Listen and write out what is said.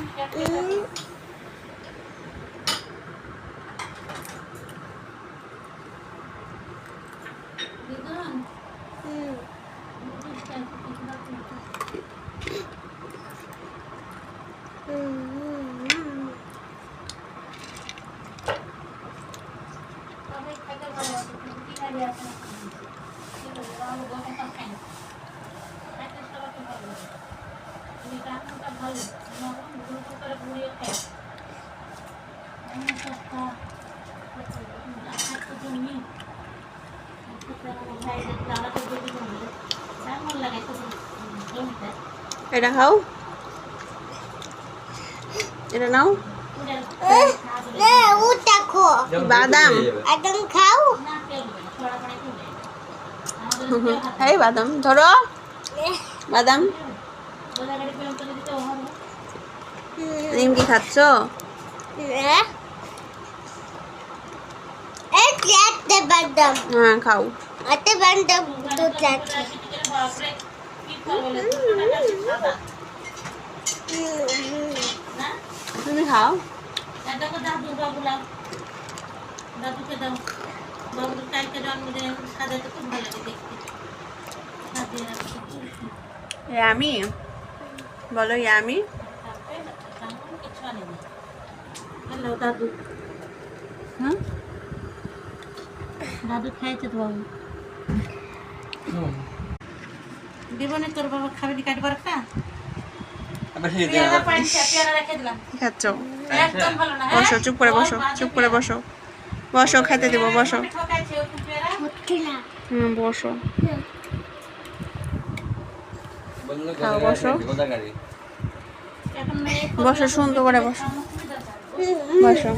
음. Yeah. Đây đang hấu. Đây đang nấu. Đây là út ta khổ. Badam Adam khấu. Thấy badam, thôi đó. Badam Badam দু চারটে তুমি খাও বাবুলা দাদুকে দাও বাবুর কালকে জন্মদিন সাজাতে খুব ভালো লাগে দেখতে সাজিয়ে রাখতে ইয়ামি বলো ইয়ামি হ্যালো দাদু হ্যাঁ দাদু খাইছে তো বাবু। দিবনে তোর বাবা খাবি নি কাটবার খা না হ্যাঁ? বসো চুপ করে বসো চুপ করে বসো। বসো খেতে দেবো বসো। হুম বসো। বসো। বসো সুন্দর করে বসো। বসো।